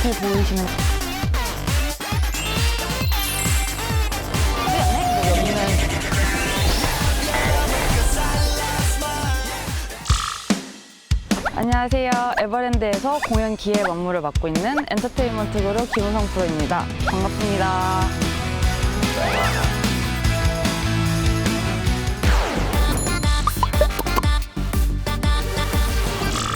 앞에 여기는 안녕하세요. 에버랜드에서 공연 기획 업무를 맡고 있는 엔터테인먼트 그룹 김우성 프로입니다. 반갑습니다.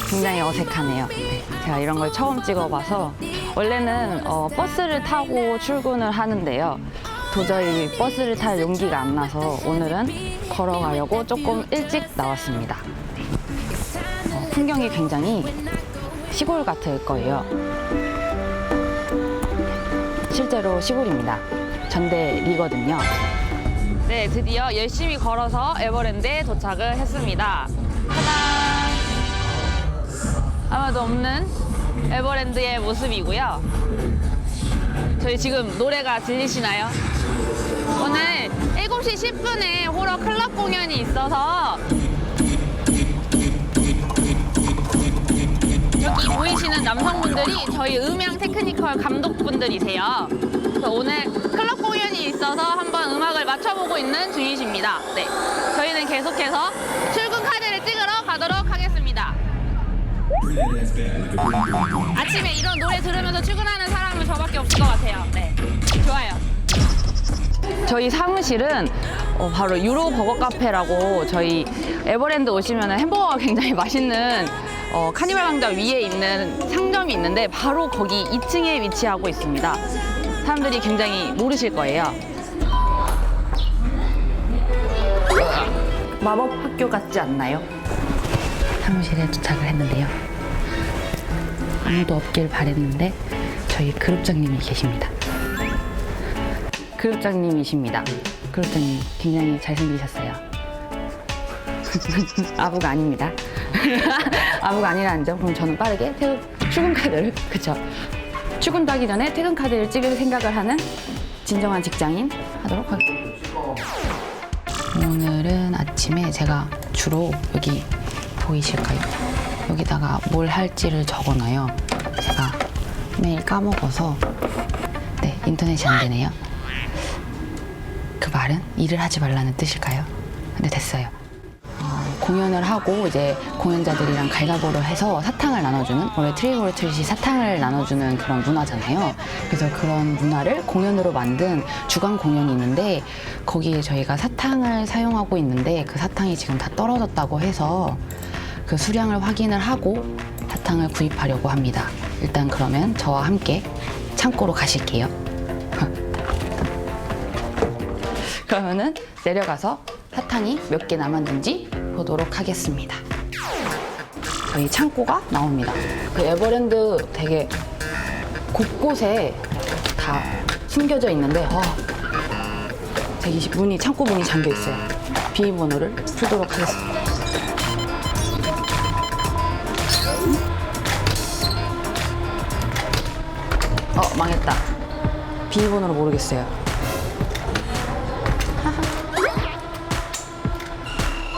굉장히 어색하네요. 네, 제가 이런 걸 처음 찍어봐서 원래는 어, 버스를 타고 출근을 하는데요. 도저히 버스를 탈 용기가 안 나서 오늘은 걸어가려고 조금 일찍 나왔습니다. 네. 어, 풍경이 굉장히 시골 같을 거예요. 실제로 시골입니다. 전대리거든요. 네, 드디어 열심히 걸어서 에버랜드에 도착을 했습니다. 짜잔! 아마도 없는 에버랜드의 모습이고요. 저희 지금 노래가 들리시나요? 오늘 7시 10분에 호러 클럽 공연이 있어서 여기 보이시는 남성분들이 저희 음향 테크니컬 감독분들이세요. 그래서 오늘 클럽 공연이 있어서 한번 음악을 맞춰보고 있는 중이십니다. 네. 저희는 계속해서 출근 카드를 찍으 아침에 이런 노래 들으면서 출근하는 사람은 저밖에 없을 것 같아요. 네. 좋아요. 저희 사무실은 어, 바로 유로 버거 카페라고 저희 에버랜드 오시면 햄버거가 굉장히 맛있는 어, 카니발 광장 위에 있는 상점이 있는데 바로 거기 2층에 위치하고 있습니다. 사람들이 굉장히 모르실 거예요. 마법 학교 같지 않나요? 사무실에 도착을 했는데요. 아무도 없길 바랬는데 저희 그룹장님이 계십니다. 그룹장님이십니다. 그룹장님 굉장히 잘생기셨어요. 아부가 아닙니다. 아부가 아니라는 점. 그럼 저는 빠르게 퇴근, 출근 카드를 그쵸? 출근도 하기 전에 퇴근 카드를 찍을 생각을 하는 진정한 직장인 하도록 하겠습니다. 오늘은 아침에 제가 주로 여기 보이실까요? 여기다가 뭘 할지를 적어놔요. 제가 매일 까먹어서 네 인터넷이 안 되네요. 그 말은 일을 하지 말라는 뜻일까요? 네 됐어요. 어, 공연을 하고 이제 공연자들이랑 갈가보를 해서 사탕을 나눠주는 원래 트리볼 트릿이 사탕을 나눠주는 그런 문화잖아요. 그래서 그런 문화를 공연으로 만든 주간 공연이 있는데 거기에 저희가 사탕을 사용하고 있는데 그 사탕이 지금 다 떨어졌다고 해서 그 수량을 확인을 하고 사탕을 구입하려고 합니다. 일단 그러면 저와 함께 창고로 가실게요. 그러면은 내려가서 사탕이 몇 개 남았는지 보도록 하겠습니다. 저희 창고가 나옵니다. 그 에버랜드 되게 곳곳에 다 숨겨져 있는데 와, 되게 문이 창고 문이 잠겨 있어요. 비밀번호를 풀도록 하겠습니다. 어 망했다. 비밀번호를 모르겠어요.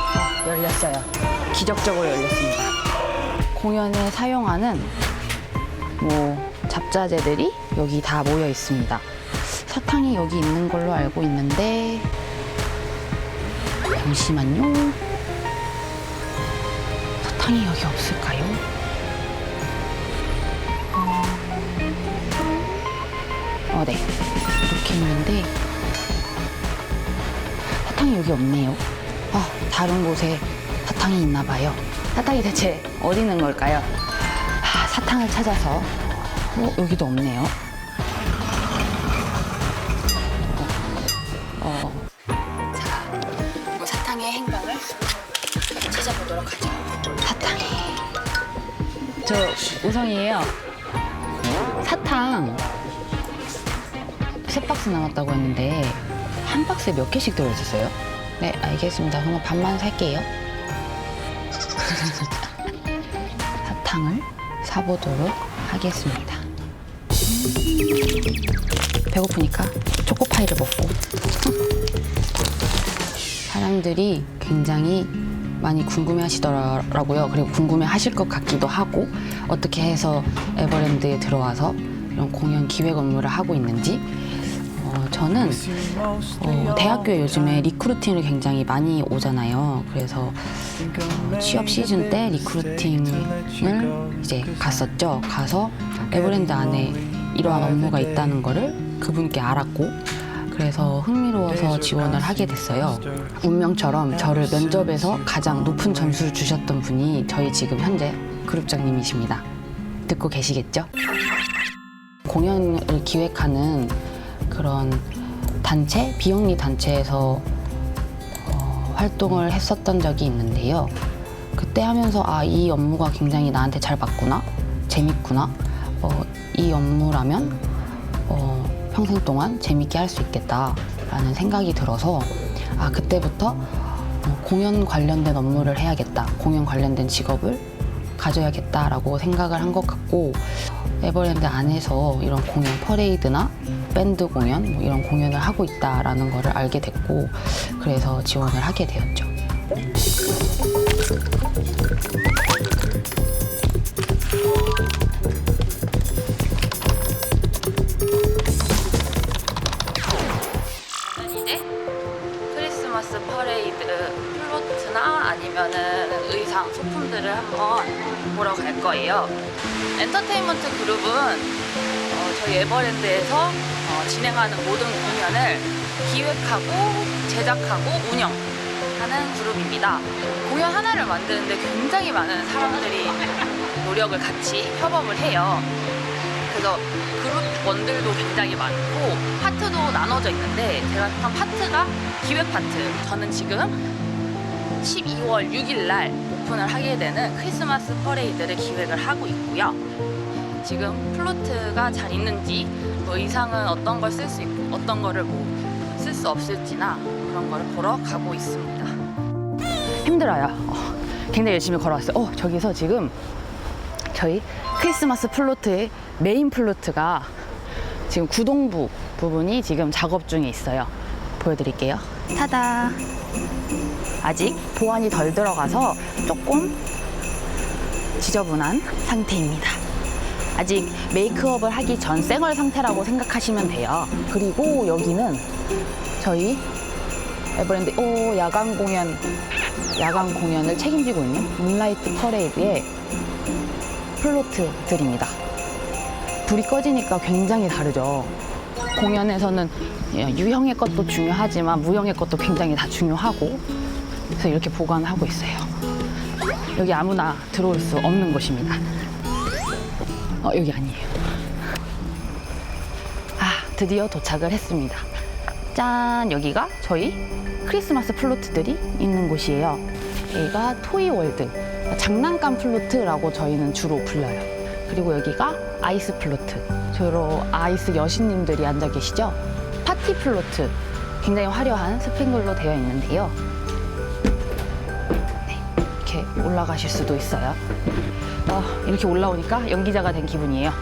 어, 열렸어요. 기적적으로 열렸습니다. 공연에 사용하는 뭐 잡자재들이 여기 다 모여 있습니다. 사탕이 여기 있는 걸로 알고 있는데 잠시만요. 사탕이 여기 없을까요? 어, 네. 이렇게 있는데 사탕이 여기 없네요. 아, 다른 곳에 사탕이 있나 봐요. 사탕이 대체 어디 있는 걸까요? 아, 사탕을 찾아서 어, 여기도 없네요. 어, 어. 자, 이 사탕의 행방을 찾아보도록 하죠. 사탕이. 저 우성이에요. 사탕 세 박스 남았다고 했는데 한 박스에 몇 개씩 들어있었어요? 네, 알겠습니다. 그럼 반만 살게요. 사탕을 사보도록 하겠습니다. 배고프니까 초코파이를 먹고 사람들이 굉장히 많이 궁금해 하시더라고요. 그리고 궁금해 하실 것 같기도 하고 어떻게 해서 에버랜드에 들어와서 이런 공연 기획 업무를 하고 있는지 어, 저는 어, 대학교에 요즘에 리크루팅을 굉장히 많이 오잖아요. 그래서 어, 취업 시즌 때 리크루팅을 이제 갔었죠. 가서 에버랜드 안에 이러한 업무가 있다는 거를 그분께 알았고 그래서 흥미로워서 지원을 하게 됐어요. 운명처럼 저를 면접에서 가장 높은 점수를 주셨던 분이 저희 지금 현재 그룹장님이십니다. 듣고 계시겠죠? 공연을 기획하는 그런 단체, 비영리 단체에서 어, 활동을 했었던 적이 있는데요. 그때 하면서 아, 이 업무가 굉장히 나한테 잘 맞구나, 재밌구나, 어, 이 업무라면 어, 평생 동안 재밌게 할 수 있겠다라는 생각이 들어서 아, 그때부터 어, 공연 관련된 업무를 해야겠다, 공연 관련된 직업을 가져야겠다라고 생각을 한 것 같고 에버랜드 안에서 이런 공연 퍼레이드나 밴드 공연 뭐 이런 공연을 하고 있다라는 거를 알게 됐고 그래서 지원을 하게 되었죠. 저는 이제 크리스마스 퍼레이드 플로트나 아니면은 의상 소품들을 한번 보러 갈 거예요. 엔터테인먼트 그룹은 어, 저희 에버랜드에서 어, 진행하는 모든 공연을 기획하고 제작하고 운영하는 그룹입니다. 공연 하나를 만드는데 굉장히 많은 사람들이 노력을 같이 협업을 해요. 그래서 그룹원들도 굉장히 많고 파트도 나눠져 있는데 제가 속한 파트가 기획 파트. 저는 지금 12월 6일 날 오픈을 하게 되는 크리스마스 퍼레이드를 기획을 하고 있고요. 지금 플로트가 잘 있는지 뭐 의상은 어떤 걸 쓸 수 있고 어떤 거를 뭐 쓸 수 없을지나 그런 거를 보러 가고 있습니다. 힘들어요. 어, 굉장히 열심히 걸어왔어요. 어, 저기서 지금 저희 크리스마스 플로트의 메인 플로트가 지금 구동부 부분이 지금 작업 중에 있어요. 보여드릴게요. 타다. 아직 보완이 덜 들어가서 조금 지저분한 상태입니다. 아직 메이크업을 하기 전 생얼 상태라고 생각하시면 돼요. 그리고 여기는 저희 에버랜드 오 야간 공연 야간 공연을 책임지고 있는 문라이트 퍼레이드의 플로트들입니다. 불이 꺼지니까 굉장히 다르죠. 공연에서는 유형의 것도 중요하지만 무형의 것도 굉장히 다 중요하고 그래서 이렇게 보관하고 있어요. 여기 아무나 들어올 수 없는 곳입니다. 어, 여기 아니에요. 아, 드디어 도착을 했습니다. 짠! 여기가 저희 크리스마스 플로트들이 있는 곳이에요. 여기가 토이월드, 장난감 플로트라고 저희는 주로 불러요. 그리고 여기가 아이스 플로트, 주로 아이스 여신님들이 앉아 계시죠? 파티 플로트, 굉장히 화려한 스팽글로 되어 있는데요. 네, 이렇게 올라가실 수도 있어요. 어, 이렇게 올라오니까 연기자가 된 기분이에요.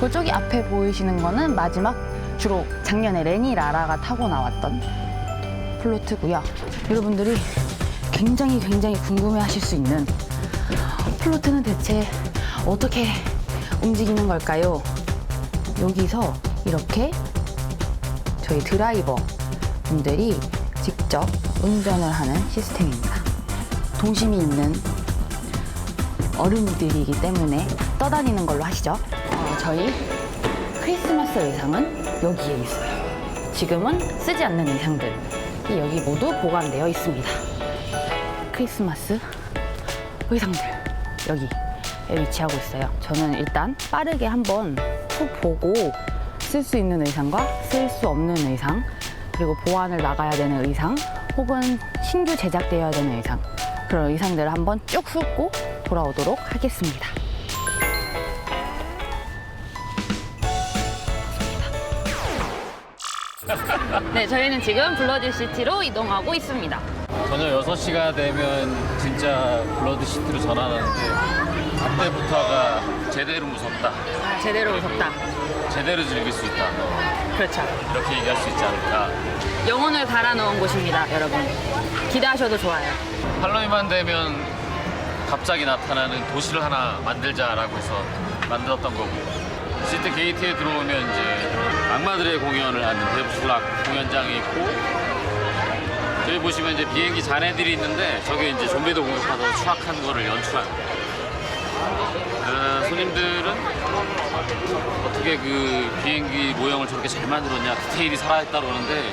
그쪽이 앞에 보이시는 거는 마지막 주로 작년에 레니 라라가 타고 나왔던 플로트고요. 여러분들이 굉장히 굉장히 궁금해 하실 수 있는 플로트는 대체 어떻게 움직이는 걸까요? 여기서 이렇게 저희 드라이버 분들이 직접 운전을 하는 시스템입니다. 동심이 있는 어른들이기 때문에 떠다니는 걸로 하시죠. 어, 저희 크리스마스 의상은 여기에 있어요. 지금은 쓰지 않는 의상들이 여기 모두 보관되어 있습니다. 크리스마스 의상들 여기에 위치하고 있어요. 저는 일단 빠르게 한번 후 보고 쓸 수 있는 의상과 쓸 수 없는 의상 그리고 보완을 나가야 되는 의상 혹은 신규 제작되어야 되는 의상 그런 의상들을 한번 쭉 훑고 돌아오도록 하겠습니다. 네, 저희는 지금 블러드 시티로 이동하고 있습니다. 저녁 6시가 되면 진짜 블러드시티로 전환하는데 그때부터가 제대로 무섭다 아, 제대로 무섭다. 제대로 즐길 수 있다 그렇죠. 이렇게 얘기할 수 있지 않을까 영혼을 갈아 넣은 곳입니다, 여러분. 기대하셔도 좋아요. 할로윈만 되면 갑자기 나타나는 도시를 하나 만들자라고 해서 만들었던 거고 시트 게이트에 들어오면 이제 악마들의 공연을 하는 데브슬락 공연장이 있고 저기 보시면 이제 비행기 잔해들이 있는데 저게 이제 좀비도 공격하다 추악한 거를 거예요. 어, 손님들은 어떻게 그 비행기 모형을 저렇게 잘 만들었냐 디테일이 살아있다 그러는데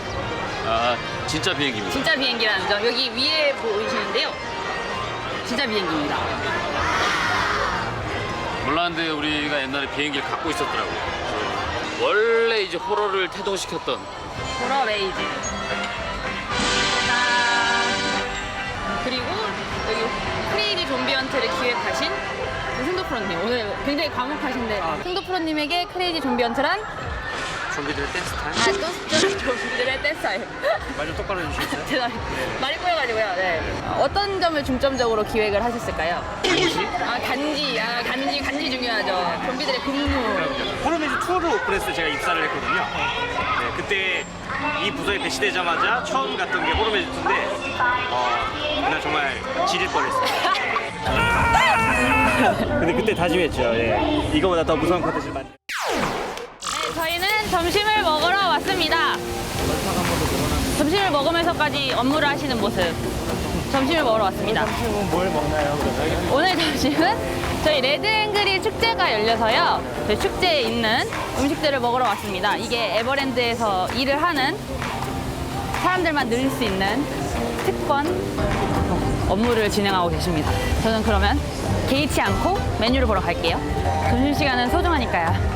아, 진짜 비행기입니다. 진짜 비행기라는 점 여기 위에 보이시는데요. 진짜 비행기입니다. 몰랐는데 우리가 옛날에 비행기를 갖고 있었더라고요. 그래서 원래 이제 호러를 태동시켰던 보러 레이즈. 짠. 그리고 여기 크레이지 좀비 헌트를 기획하신 승도 프로님 오늘 굉장히 과묵하신데 승도 프로님에게 크레이지 좀비 헌트란 좀비들의 댄스 타임? 아 또 좀비들의 댄스타일. 말좀 똑바로 해주시겠어요? 죄송해요. 말이 꼬여가지고요. 네. 어떤 점을 중점적으로 기획을 하셨을까요? 단지? 아 간지, 아 간지, 간지 중요하죠. 좀비들의 근무. 포르메즈 투어를 오픈했을 때 제가 입사를 했거든요. 네, 그때 이 부서에 배치되자마자 처음 갔던 게 포르메즈 2인데 어, 그날 정말 지릴 뻔했어요. 근데 그때 다짐했죠. 예. 이거보다 더 무서운 컨텐츠를 만 네, 저희는 점심을 먹으러 왔습니다. 점심을 먹으면서까지 업무를 하시는 모습. 점심을 먹으러 왔습니다. 점심은 뭘 먹나요? 오늘 점심은 저희 레드앵그릴 축제가 열려서요. 저희 축제에 있는 음식들을 먹으러 왔습니다. 이게 에버랜드에서 일을 하는 사람들만 누릴 수 있는 특권 업무를 진행하고 계십니다. 저는 그러면 개의치 않고 메뉴를 보러 갈게요. 점심시간은 소중하니까요.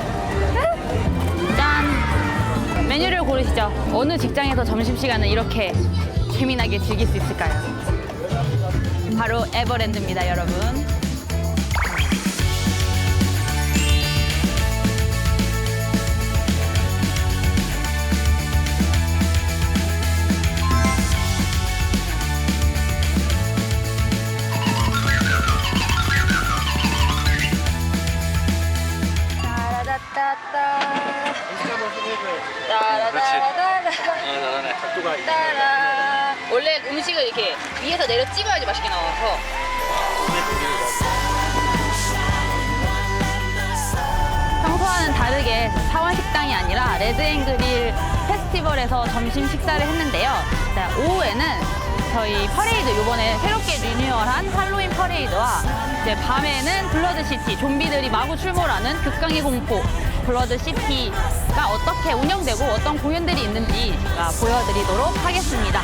짠! 메뉴를 고르시죠. 어느 직장에서 점심시간을 이렇게 재미나게 즐길 수 있을까요? 바로 에버랜드입니다, 여러분. 아니라 레드앵그릴 페스티벌에서 점심 식사를 했는데요. 자, 오후에는 저희 퍼레이드 요번에 새롭게 리뉴얼한 할로윈 퍼레이드와 이제 밤에는 블러드 시티 좀비들이 마구 출몰하는 극강의 공포 블러드 시티가 어떻게 운영되고 어떤 공연들이 있는지 제가 보여드리도록 하겠습니다.